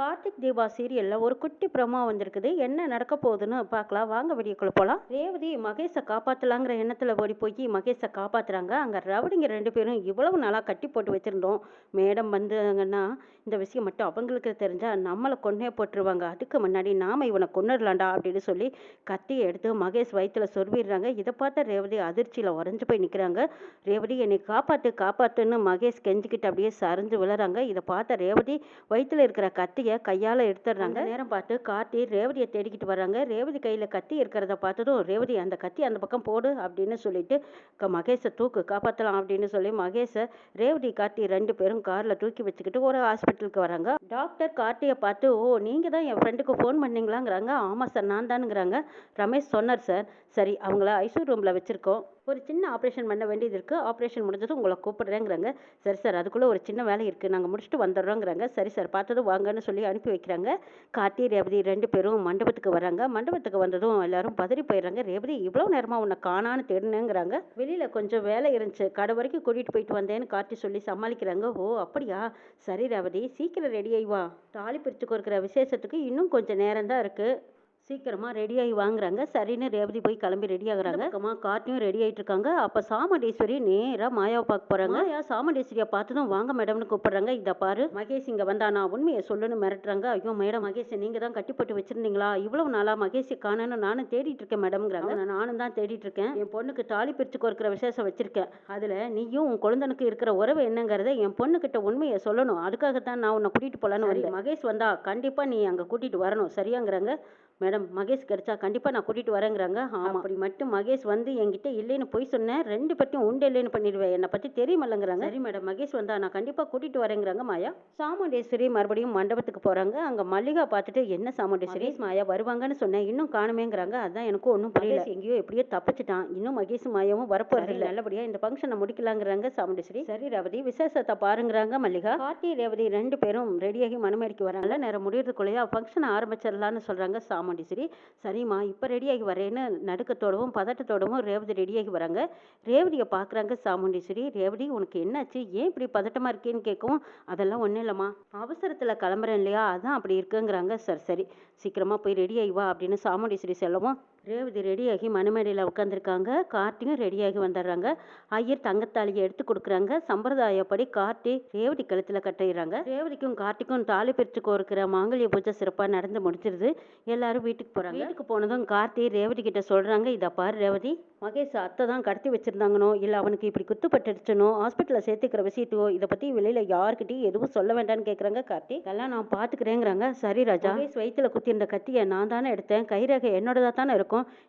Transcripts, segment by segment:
கார்த்திக் தீபா சீரியலில் ஒரு குட்டி பிரமா வந்திருக்குது. என்ன நடக்க போகுதுன்னு பார்க்கலாம். வாங்க வீடியோக்குள்ள போகலாம் ரேவதி மகேஷை காப்பாற்றலாங்கிற எண்ணத்தில் ஓடி போய் மகேஷை காப்பாற்றுறாங்க அங்கே ரவுடிங்க ரெண்டு பேரும் இவ்வளவு நாளாக கட்டி போட்டு வச்சுருந்தோம். மேடம் வந்தாங்கன்னா இந்த விஷயம் மட்டும் அவங்களுக்கு தெரிஞ்சால் நம்மளை கொன்னே போட்டுருவாங்க. அதுக்கு முன்னாடி நாம் இவனை கொன்னுடலாம்டா அப்படின்னு சொல்லி கத்தியை எடுத்து மகேஷ் வயிற்றுல சொருவிடுறாங்க. இதை பார்த்த ரேவதி அதிர்ச்சியில் உறைஞ்சு போய் நிற்கிறாங்க ரேவதி என்னை காப்பாற்று காப்பாற்றுன்னு மகேஷ் கெஞ்சிக்கிட்டு அப்படியே சரிஞ்சு விழுறாங்க. இதை பார்த்த ரேவதி வயிற்றுல இருக்கிற கத்தியை கையால் எடுத்துடுறாங்க. நேரம் பார்த்து கார்த்தி ரேவதியை தேடிக்கிட்டு வர்றாங்க. ரேவதி கையில் கத்தி இருக்கிறத பார்த்ததும் ரேவதி அந்த கத்தி அந்த பக்கம் போடு அப்படின்னு சொல்லிட்டு மகேஷை தூக்கு காப்பாற்றலாம் அப்படின்னு சொல்லி மகேஷை ரேவதி கார்த்தி ரெண்டு பேரும் காரில் தூக்கி வச்சுக்கிட்டு ஒரு ஹாஸ்பிட்டலுக்கு வராங்க. டாக்டர் கார்த்தியை பார்த்து ஓ நீங்கள் தான் என் ஃப்ரெண்டுக்கு ஃபோன் பண்ணீங்களாங்கிறாங்க. ஆமாம் சார் நான் தானுங்கிறாங்க. ரமேஷ் சொன்னார் சார் சரி அவங்கள ஐசியூ ரூமில் வச்சுருக்கோம். ஒரு சின்ன ஆப்ரேஷன் பண்ண வேண்டியது இருக்குது ஆப்ரேஷன் முடிஞ்சதும் உங்களை கூப்பிடுறேங்கிறாங்க. சரி சார் அதுக்குள்ளே ஒரு சின்ன வேலை இருக்குது நாங்கள் முடிச்சுட்டு வந்துடுறோங்கிறாங்க. சரி சார் பார்த்ததும் வாங்கன்னு சொல்லி அனுப்பி வைக்கிறாங்க. கார்த்தி ரேவதி ரெண்டு பேரும் மண்டபத்துக்கு வராங்க. மண்டபத்துக்கு வந்ததும் எல்லாரும் பதறி போயிடுறாங்க. ரேவதி இவ்வளோ நேரமாக உன்னை காணான்னு தேடினேங்கிறாங்க. வெளியில் கொஞ்சம் வேலை இருந்துச்சு. கடை வரைக்கும் கூட்டிகிட்டு போயிட்டு வந்தேன்னு கார்த்தி சொல்லி சமாளிக்கிறாங்க. ஓ அப்படியா? சரி ரேவதி சீக்கிரம் ரெடி ஆயிவா தாலி பிரித்து கொடுக்குற விசேஷத்துக்கு இன்னும் கொஞ்சம் நேரம் தான் இருக்குது சீக்கிரமா ரெடி ஆகி வாங்குறாங்க. சரின்னு ரேவதி போய் கிளம்பி ரெடி ஆகுறாங்க. பக்கமா கார்த்தியும் ரெடி ஆயிட்டு இருக்காங்க. அப்ப சாமுண்டீஸ்வரி நேரா மாயாவை பார்க்க போறாங்க. மாயா சாமுண்டீஸ்வரியை பார்த்ததும் வாங்க மேடம்னு கூப்பிடுறாங்க. இத பாரு. மகேஷ் இங்க வந்தானா? உண்மையை சொல்லுன்னு மிரட்டுறாங்க. ஐயோ மேடம் மகேஷ் நீங்க தான் கட்டி போட்டு வச்சிருந்தீங்களா? இவ்வளவு நாளா மகேஷை காணன்னு நானும் தேடிட்டு இருக்கேன் மேடம்ங்கிறாங்க "நான் நானும் தான் தேடிட்டு இருக்கேன். என் பொண்ணுக்கு தாலி பிரிச்சு கொடுக்குற விசேஷம் வச்சிருக்கேன். அதுல நீயும் உன் குழந்தனுக்கு இருக்கிற உறவு என்னங்கிறத என் பொண்ணுகிட்ட உண்மையை சொல்லணும். அதுக்காகத்தான் நான் உன்னை கூட்டிட்டு போலான்னு வந்தேன். மகேஷ் வந்தா கண்டிப்பா நீ அங்க கூட்டிட்டு வரணும். சரியாங்கிறாங்க. மேடம் மகேஷ் கிடைச்சா கண்டிப்பாக நான் கூட்டிகிட்டு வரேங்கிறாங்க. ஆமாம் அப்படி மட்டும் மகேஷ் வந்து என்கிட்ட இல்லைன்னு போய் சொன்னேன். ரெண்டு பட்டியும் உண்டு இல்லைன்னு பண்ணிடுவேன். என்னை பற்றி தெரியுமல்லங்கிறாங்க. சரி மேடம். மகேஷ் வந்தா நான் கண்டிப்பாக கூட்டிகிட்டு வரேங்கிறாங்க மாயா. சாமுண்டேஸ்வரி மறுபடியும் மண்டபத்துக்கு போகிறாங்க அங்கே மல்லிகா பார்த்துட்டு என்ன சாமுண்டேஸ்வரி? மாயா வருவாங்கன்னு சொன்னேன். இன்னும் காணுமேங்கிறாங்க. அதான் எனக்கும் ஒன்றும் புரியல. எங்கேயோ எப்படியோ தப்பிச்சிட்டான். இன்னும் மகேஷ் மாயாவும் வரப்போறது இல்லை. நல்லபடியாக இந்த ஃபங்க்ஷனை முடிக்கலாங்கிறாங்க சாமுண்டேஸ்வரி. சரி ரேவதி. விசேஷத்தை பாருங்கிறாங்க மல்லிகா. கார்த்தி ரேவதி ரெண்டு பேரும் ரெடியாகி மனமேடிக்கு வராங்க. நேரம். முடியறதுக்குள்ளேயே ஃபங்க்ஷனை ஆரம்பிச்சிடலான்னு சொல்கிறாங்க சாமுண்டீஸ்வரி. சரிம்மா இப்போ ரெடியாகி வரேன்னு நடுக்கத்தோடவும் பதட்டத்தோடவும் ரேவதி ரெடியாகி வராங்க. ரேவதியை பார்க்குறாங்க சாமுண்டீஸ்வரி. ரேவதி உனக்கு என்னாச்சு? ஏன் இப்படி பதட்டமாக இருக்கேன்னு கேட்கவும் அதெல்லாம் ஒன்றும் இல்லைம்மா. அவசரத்தில் கிளம்புறேன் இல்லையா? அதான் அப்படி இருக்குங்கிறாங்க. சரி சரி. சீக்கிரமாக போய் ரெடி ஆகி வா அப்படின்னு சாமுண்டீஸ்வரி சொல்லவும் ரேவதி ரெடியாகி மணமேடையில் உட்காந்துருக்காங்க கார்த்தியும் ரெடியாகி வந்துடுறாங்க. ஐயர் தங்கத்தாலியை எடுத்து கொடுக்குறாங்க. சம்பிரதாயப்படி கார்த்தி ரேவதி கழுத்தில் கட்டிடுறாங்க. ரேவதிக்கும் கார்த்திக்கும் தாலி பிரித்து கோருக்கிற மாங்கல்ய பூஜை சிறப்பாக நடந்து முடிச்சிருது எல்லாரும் வீட்டுக்கு போகிறாங்க வீட்டுக்கு போனதும் கார்த்தி ரேவதி கிட்ட சொல்கிறாங்க இதை பாரு ரேவதி மகேஷ் அத்தை தான் கடத்தி வச்சுருந்தாங்கனோ இல்லை அவனுக்கு இப்படி குத்துப்பட்டுடுச்சனோ ஹாஸ்பிட்டலில் சேர்த்துக்கிற விஷயத்தையோ இதை பற்றி வெளியில் யார்கிட்டயும் எதுவும் சொல்ல வேண்டாம்னு கேட்குறாங்க கார்த்தி. இதெல்லாம் நான் பார்த்துக்கிறேங்கிறாங்க சரி ராஜா. மகேஷ் குத்தி குத்திருந்த கத்தியை நான் தானே எடுத்தேன். கைரேகை என்னோடதா தானே இருக்கும்.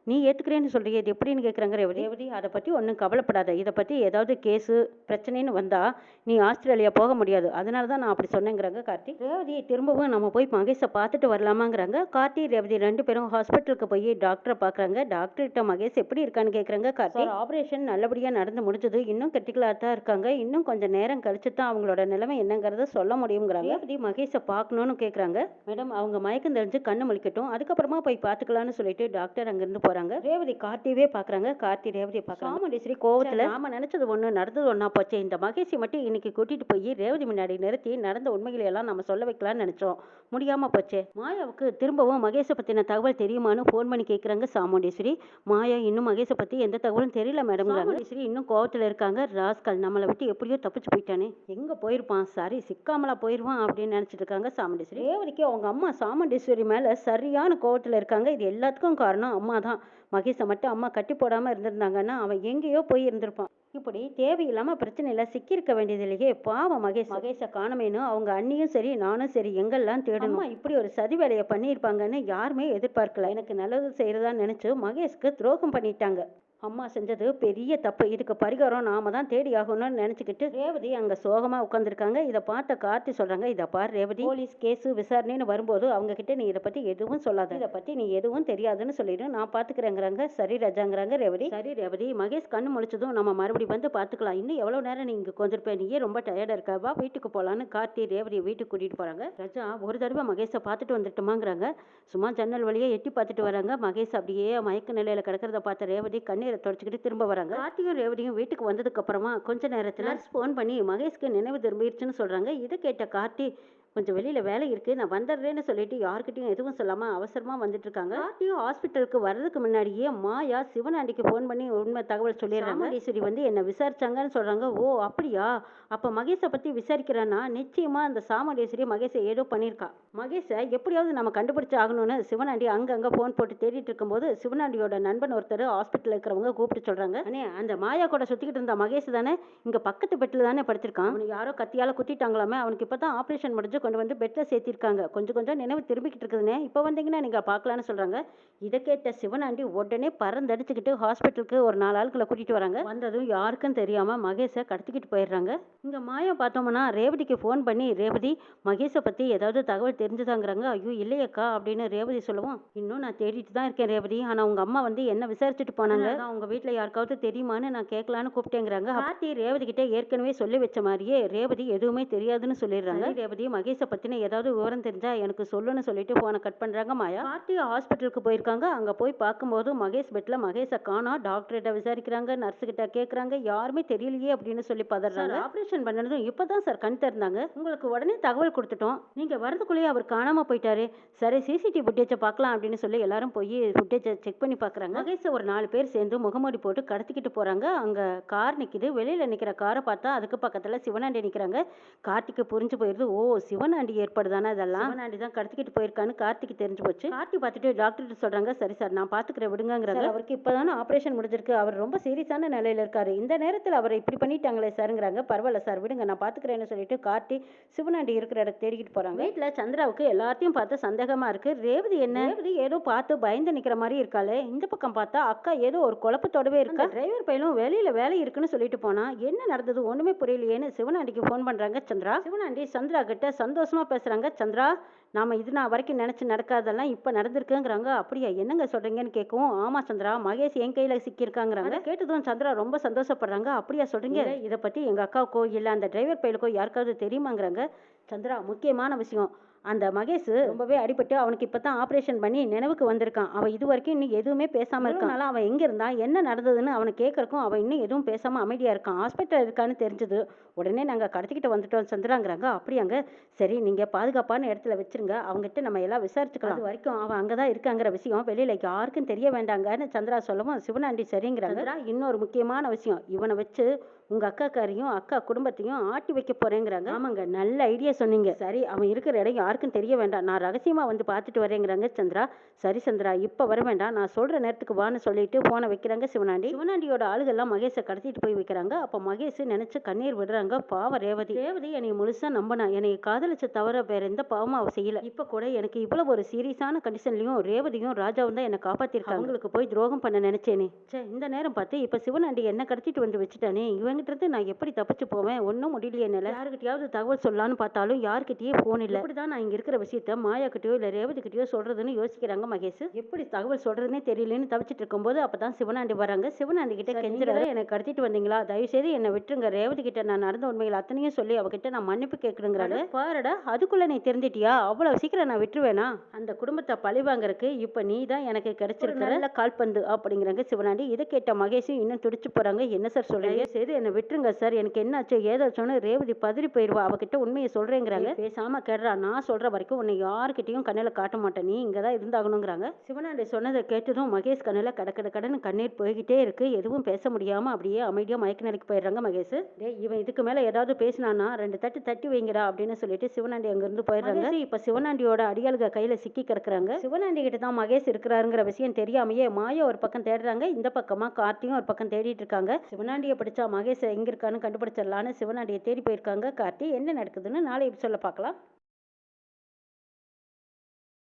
நீ ஏற்றுக்கிறேன்னு சொல்றியே இது எப்படின்னு கேட்குறாங்க ரேவதி ரேவதி அதை பற்றி ஒன்றும் கவலைப்படாத. இதை பற்றி ஏதாவது கேஸு பிரச்சனைன்னு வந்தா நீ ஆஸ்திரேலியா போக முடியாது. அதனால தான் நான் அப்படி சொன்னேங்கிறாங்க கார்த்தி. ரேவதி திரும்பவும் நம்ம போய் மகேஷை பார்த்துட்டு வரலாமாங்கிறாங்க. கார்த்தி ரேவதி ரெண்டு பேரும் ஹாஸ்பிட்டலுக்கு போய் டாக்டரை பார்க்குறாங்க. டாக்டர்கிட்ட மகேஷ் எப்படி இருக்கான்னு கேட்குறாங்க கார்த்தி. ஆப்ரேஷன் நல்லபடியாக நடந்து முடிஞ்சது. இன்னும் கிரிட்டிக்கலாக தான் இருக்காங்க. இன்னும் கொஞ்சம் நேரம் கழிச்சு தான் அவங்களோட நிலைமை என்னங்கிறத சொல்ல முடியுங்கிறாங்க. ரேவதி மகேஷை பார்க்கணும்னு கேட்குறாங்க மேடம் அவங்க மயக்கம் தெரிஞ்சு கண்ணு முழிக்கட்டும். அதுக்கப்புறமா போய் பார்த்துக்கலாம்னு சொல்லிட்டு டாக்டர் அங்கேருந்து போகிறாங்க ரேவதி கார்த்தியவே பார்க்குறாங்க கார்த்தி ரேவதியை பார்க்குறாங்க சாமுண்டீஸ்வரி கோவத்தில் நாம நினச்சது ஒன்று நடந்தது ஒன்றா போச்சே? இந்த மகேஷை மட்டும் இன்னைக்கு கூட்டிட்டு போய் ரேவதி முன்னாடி நிறுத்தி நடந்த உண்மைகளை எல்லாம் நம்ம சொல்ல வைக்கலாம்னு நினைச்சோம். முடியாம போச்சே? மாயாவுக்கு திரும்பவும் மகேஷை பத்தின தகவல் தெரியுமான்னு ஃபோன் பண்ணி கேட்குறாங்க சாமுண்டீஸ்வரி. மாயா இன்னும் மகேஷை பத்தி எந்த தகவலும் தெரியல மேடம் சாமுண்டீஸ்வரி இன்னும் கோவத்தில் இருக்காங்க. ராஸ்கல் நம்மளை விட்டு எப்படியோ தப்பிச்சு போயிட்டானே. எங்க போயிருப்பான்? சரி சிக்காமலா போயிருவான் அப்படின்னு நினைச்சிட்டு இருக்காங்க சாமுண்டீஸ்வரி. ரேவதிக்கு அவங்க அம்மா சாமுண்டீஸ்வரி மேல சரியான கோவத்தில் இருக்காங்க. இது எல்லாத்துக்கும் காரணம் அம்மா தான். மகேஷை மட்டும் அம்மா கட்டி போடாமல் இருந்திருந்தாங்கன்னா அவன் எங்கேயோ போய் இருந்திருப்பான். இப்படி தேவையில்லாமல் பிரச்சனையில் சிக்கியிருக்க வேண்டியதில்லையே பாவம் மகேஷ். மகேஷை காணமேனு அவங்க அண்ணியும் சரி நானும் சரி எங்கெல்லாம் தேடணுமா? இப்படி ஒரு சதி வேலையை பண்ணியிருப்பாங்கன்னு யாருமே எதிர்பார்க்கல. எனக்கு நல்லது செய்யறதா நினைச்சு மகேஷ்க்கு துரோகம் பண்ணிட்டாங்க. அம்மா செஞ்சது பெரிய தப்பு. இதுக்கு பரிகாரம் நாம தான் தேடி ஆகணும்னு நினச்சிக்கிட்டு ரேவதி அங்கே சோகமாக உட்காந்துருக்காங்க இதை பார்த்த கார்த்தி சொல்கிறாங்க இதை பார் ரேவதி போலீஸ் கேஸு விசாரணைன்னு வரும்போது அவங்க கிட்ட நீ இதை பற்றி எதுவும் சொல்லாத. இதை பற்றி நீ எதுவும் தெரியாதுன்னு சொல்லிடு. நான் பார்த்துக்கிறேங்கிறாங்க சரி ராஜாங்கிறாங்க ரேவதி. சரி ரேவதி மகேஷ் கண்ணு முழிச்சதும் நம்ம மறுபடியும் வந்து பார்த்துக்கலாம் இன்னும் எவ்வளோ நேரம் நீ இங்கே கொஞ்சிருப்பேன் நீயே ரொம்ப டயர்டாக இருக்கா. வா வீட்டுக்கு போகலான்னு கார்த்தி ரேவதியை வீட்டுக்கு கூட்டிகிட்டு போகிறாங்க ரஜா ஒரு தடவை மகேஷை பார்த்துட்டு வந்துட்டுமாங்கிறாங்க. சும்மா ஜன்னல் வழியே எட்டி பார்த்துட்டு வராங்க. மகேஷ் அப்படியே மயக்க நிலையில கிடக்கிறத பார்த்த ரேவதி கண்ணீர் தொடச்சிக்கிட்டு திரும்ப வராங்க. கார்த்தியும் ரேவதியும் வீட்டுக்கு வந்ததுக்கு அப்புறமா கொஞ்ச நேரத்துல ஃபோன் பண்ணி மகேஷ்க்கு நினைவு திரும்பிடுச்சுன்னு சொல்றாங்க. இதை கேட்ட கார்த்தி கொஞ்சம் வெளியில் வேலை இருக்குது நான் வந்துடுறேன்னு சொல்லிட்டு யார்கிட்டயும் எதுவும் சொல்லாமல் அவசரமாக வந்துட்டு இருக்காங்க கார்த்தியும் ஹாஸ்பிட்டலுக்கு வர்றதுக்கு முன்னாடியே மாயா சிவனாண்டிக்கு ஃபோன் பண்ணி உண்மை தகவல் சொல்லிடுறாங்க. ஈஸ்வரி வந்து என்னை விசாரிச்சாங்கன்னு சொல்கிறாங்க ஓ அப்படியா? அப்போ மகேஷை பற்றி விசாரிக்கிறேன்னா நிச்சயமாக அந்த சாமுண்டேஸ்வரி மகேஷை ஏதோ பண்ணியிருக்கா. மகேஷை எப்படியாவது நம்ம கண்டுபிடிச்சு ஆகணும்னு சிவனாண்டி அங்கங்கே ஃபோன் போட்டு தேடிட்டு இருக்கும்போது சிவனாண்டியோட நண்பன் ஒருத்தர் ஹாஸ்பிட்டலில் இருக்கிறவங்க கூப்பிட்டு சொல்கிறாங்க அண்ணே அந்த மாயா கூட சுற்றிக்கிட்டு இருந்த மகேஷ் தானே இங்கே பக்கத்து பெட்டில் தானே படுத்திருக்கான். யாரோ கத்தியால் குத்திட்டாங்களாமே அவனுக்கு இப்போ தான் ஆப்ரேஷன் முடிஞ்சு கொண்டு வந்து பெட்டில் சேர்த்திருக்காங்க. கொஞ்சம் கொஞ்சம் நினைவு திரும்பிக்கிட்டு இருக்குதுண்ணே இப்போ வந்தீங்கன்னா நீங்கள் பார்க்கலான்னு சொல்கிறாங்க இதை கேட்ட சிவனாண்டி உடனே பறந்தடிச்சுக்கிட்டு ஹாஸ்பிட்டலுக்கு ஒரு நாலு ஆட்களை கூட்டிகிட்டு வராங்க. வந்ததும் யாருக்கும் தெரியாமல் மகேஷை கடத்திக்கிட்டு போயிடுறாங்க. இங்கே மாயா பார்த்தோம்னா ரேவதிக்கு ஃபோன் பண்ணி ரேவதி மகேஷை பற்றி ஏதாவது தகவல் தெரிஞ்சுதாங்கிறாங்க. ஐயோ இல்லையக்கா அப்படின்னு ரேவதி சொல்லவும். இன்னும் நான் தேடிட்டு தான் இருக்கேன் ரேவதி. ஆனால் உங்கள் அம்மா வந்து என்ன விசாரிச்சுட்டு போனாங்க? உங்கள் வீட்டில் யாருக்காவது தெரியுமான்னு நான் கேட்கலான்னு கூப்பிட்டேங்கிறாங்க. கார்த்தி ரேவதி கிட்ட ஏற்கனவே சொல்லி வச்ச மாதிரியே ரேவதி எதுவுமே தெரியாதுன்னு சொல்லிடுறாங்க. ரேவதி மகேஷை பற்றின ஏதாவது விவரம் தெரிஞ்சா எனக்கு சொல்லுன்னு சொல்லிட்டு ஃபோனை கட் பண்ணுறாங்க மாயா. கார்த்தி ஹாஸ்பிட்டலுக்கு போயிருக்காங்க. அங்கே போய் பார்க்கும்போது மகேஷ் பெட்டில் மகேஷை காணா. டாக்டர்கிட்ட விசாரிக்கிறாங்க நர்ஸு கிட்ட கேட்குறாங்க யாருமே தெரியலையே அப்படின்னு சொல்லி பதறாங்க. ஆப்ரேஷன் பண்ணதும் இப்போ தான் சார் கண் திறந்தாங்க. உங்களுக்கு உடனே தகவல் கொடுத்துட்டோம். நீங்கள் வரதுக்குள்ளேயே அவர் காணாமல் போயிட்டாரு. சரி சிசிடிவி ஃபுட்டேஜை பார்க்கலாம் அப்படின்னு சொல்லி எல்லாரும் போய் ஃபுட்டேஜை செக் பண்ணி பார்க்குறாங்க. மகேஷை ஒரு நாலு பேர் சேர்ந்து முகமூடி போட்டு கடத்திக்கிட்டு போகிறாங்க அங்கே கார் நிற்கிது வெளியில் நிற்கிற காரை பார்த்தா அதுக்கு பக்கத்தில் சிவனாண்டி நிற்கிறாங்க கார்த்திக்கு புரிஞ்சு போயிடுது ஓ சிவனாண்டி ஏற்பாடு தானே இதெல்லாம் சிவனாண்டி தான் கடத்திக்கிட்டு போயிருக்கான்னு கார்த்திக்கு தெரிஞ்சு போச்சு. கார்த்தி பார்த்துட்டு டாக்டர்கிட்ட சொல்கிறாங்க சரி சார் நான் பார்த்துக்கிறேன் விடுங்கங்கிறாங்க. அவருக்கு இப்போ தானே ஆப்ரேஷன் முடிஞ்சிருக்கு. அவர் ரொம்ப சீரியஸான நிலையில் இருக்காரு. இந்த நேரத்தில் அவரை இப்படி பண்ணிட்டாங்களே சாருங்கிறாங்க. பரவாயில்ல சார் விடுங்க நான் பார்த்துக்கிறேன்னு சொல்லிட்டு கார்த்தி சிவனாண்டி இருக்கிற இடத்த தேடிக்கிட்டு போகிறாங்க வீட்டில் சந்திராவுக்கு எல்லாத்தையும் பார்த்து சந்தேகமாக இருக்கு. ரேவதி என்ன? ரேவதி ஏதோ பார்த்து பயந்து நிற்கிற மாதிரி இருக்காளே. இந்த பக்கம் பார்த்தா அக்கா ஏதோ ஒரு குழப்பத்தோடவே இருக்கா? டிரைவர் பையனும் வெளியில் வேலை இருக்குன்னு சொல்லிட்டு போனா என்ன நடந்தது? ஒன்றுமே புரியலையேன்னு சிவனாண்டிக்கு ஃபோன் பண்ணுறாங்க சந்திரா. சிவனாண்டி சந்திரா கிட்ட சந்தோஷமா பேசுகிறாங்க சந்திரா நாம இது நான் வரைக்கும் நினச்சி நடக்காதெல்லாம் இப்போ நடந்திருக்குங்கிறாங்க. அப்படியா? என்னங்க சொல்கிறீங்கன்னு கேட்கவும் ஆமாம் சந்திரா மகேஷ் என் கையில் சிக்கியிருக்காங்கிறாங்க. கேட்டதும் சந்திரா ரொம்ப சந்தோஷப்படுறாங்க. அப்படியா சொல்கிறீங்க இதை பற்றி எங்கள் அக்காவுக்கோ இல்லை அந்த டிரைவர் பையலுக்கோ யாருக்காவது தெரியுமாங்கிறாங்க. சந்திரா முக்கியமான விஷயம். அந்த மகேஷ் ரொம்பவே அடிபட்டு அவனுக்கு இப்போ தான் ஆப்ரேஷன் பண்ணி நினைவுக்கு வந்திருக்கான். அவன் இது வரைக்கும் இன்னும் எதுவுமே பேசாமல் இருக்கான். அதனால அவன் எங்கே இருந்தான் என்ன நடந்ததுன்னு அவனை கேட்கறக்கும் அவன் இன்னும் எதுவும் பேசாமல் அமைதியாக இருக்கான். ஹாஸ்பிட்டல் இருக்கான்னு தெரிஞ்சது. உடனே நாங்கள் கடத்திக்கிட்டு வந்துட்டோம் சந்திராங்கிறாங்க. அப்படியாங்க சரி நீங்கள் பாதுகாப்பான இடத்துல வச்சிருங்க. அவங்ககிட்ட நம்ம எல்லாம் விசாரிச்சுக்கலாம். அது வரைக்கும் அவன் அங்கே தான் இருக்காங்கிற விஷயம். வெளியில் யாருக்கும் தெரிய வேண்டாங்கன்னு சந்திரா சொல்லவும் சிவனாண்டி சரிங்கிறாங்க. இன்னொரு முக்கியமான விஷயம். இவனை வச்சு உங்க அக்காக்காரையும் அக்கா குடும்பத்தையும் ஆட்டி வைக்க போறேங்கிறாங்க. ஆமாங்க நல்ல ஐடியா சொன்னீங்க. சரி அவன் இருக்கிற இடம் யாருக்கும் தெரிய வேண்டாம். நான் ரகசியமா வந்து பார்த்துட்டு வரேங்கிறாங்க சந்திரா. சரி சந்திரா இப்ப வர வேண்டாம். நான் சொல்ற நேரத்துக்கு வான்னு சொல்லிட்டு போனை வைக்கிறாங்க சிவனாண்டி. சிவனாண்டியோட ஆளுகெல்லாம் மகேஷை கடத்திட்டு போய் வைக்கிறாங்க. அப்ப மகேஷ் நினைச்சு கண்ணீர் விடுறாங்க. பாவ ரேவதி. ரேவதி என்னை முழுசா நம்பினா என்னை காதலிச்ச தவிர வேற எந்த பாவமும் அவ செய்யல. இப்ப கூட எனக்கு இவ்வளவு ஒரு சீரியஸான கண்டிஷன்லயும் ரேவதியும் ராஜாவும் தான் என்னை காப்பாத்திருக்காங்க. அவங்களுக்கு போய் துரோகம் பண்ண நினைச்சேனே. ச்சே இந்த நேரம் பார்த்து இப்ப சிவனாண்டி என்ன கடத்திட்டு வந்து வச்சுட்டானே. இவங்கிட்ட இருந்து நான் எப்படி தப்பிச்சு போவேன்? ஒன்றும் முடியலையே என்னால யாருக்கிட்டயாவது தகவல் சொல்லலாம்னு பார்த்தாலும் யாருக்கிட்டயே ஃபோன் இல்லை. இப்படிதான் நான் இங்க இருக்கிற விஷயத்த மாயா கிட்டயோ இல்ல ரேவதி கிட்டயோ சொல்றதுன்னு யோசிக்கிறாங்க மகேஷ். எப்படி தகவல் சொல்றதுனே தெரியலன்னு தவிச்சிட்டு இருக்கும்போது அப்பதான் சிவனாண்டி வராங்க. சிவனாண்டி கிட்ட கெஞ்சுறாரு என்னை கடத்திட்டு வந்தீங்களா? தயவு செய்து என்னை விட்டுருங்க. ரேவதி கிட்ட நான் நடந்த உண்மைகள் அத்தனையும் சொல்லி அவகிட்ட நான் மன்னிப்பு கேட்கணுங்கிறாரு பாருடா அதுக்குள்ள நீ தெரிஞ்சிட்டியா அவ்வளவு சீக்கிரம் நான் விட்டுருவேனா? அந்த குடும்பத்தை பழி வாங்குறதுக்கு இப்ப நீ தான் எனக்கு கிடைச்சிருக்கிற நல்ல கால்பந்து அப்படிங்கிறாங்க சிவனாண்டி. இதை கேட்ட மகேஷும் இன்னும் துடிச்சு போறாங்க. என்ன சார் சொல்றீங்க? சரி என்னை விட்டுருங்க சார். எனக்கு என்னாச்சோ? ஏதாச்சோன்னு ரேவதி பதறி போயிருவா. அவகிட்ட உண்மையை சொல்றேங்கிறாங்க. பேசாம கேடுறா. நான் சொல்ற வரைக்கும் உன்னை யாருக்கிட்டையும் கண்ணில் காட்ட மாட்டேன். நீ இங்கே தான் இருந்தாகணுங்கிறாங்க. சிவனாண்டி சொன்னதை கேட்டதும் மகேஷ் கண்ணில் கட கட கடன்னு கண்ணீர் போய்கிட்டே இருக்கு. எதுவும் பேச முடியாம அப்படியே அமைதியா மயக்க நிலைக்கு போயிடுறாங்க மகேஷ். டேய் இவன் இதுக்கு மேல ஏதாவது பேசினானா ரெண்டு தட்டு தட்டி வைங்கடா அப்படின்னு சொல்லிட்டு சிவனாண்டி அங்கிருந்து போயிடுறாங்க. இப்ப சிவனாண்டியோட அடியாளுக கையில சிக்கி கிடக்குறாங்க. சிவனாண்டி கிட்ட தான் மகேஷ் இருக்கிறாருங்கிற விஷயம் தெரியாமையே மாயா ஒரு பக்கம் தேடுறாங்க. இந்த பக்கமா கார்த்தியும் ஒரு பக்கம் தேடிட்டு இருக்காங்க. சிவனாண்டியை பிடிச்சா மகேஷ் எங்க இருக்கான்னு கண்டுபிடிச்சிடலான்னு சிவனாண்டியை தேடி போயிருக்காங்க கார்த்தி. என்ன நடக்குதுன்னு நாளை சொல்ல பார்க்கலாம்.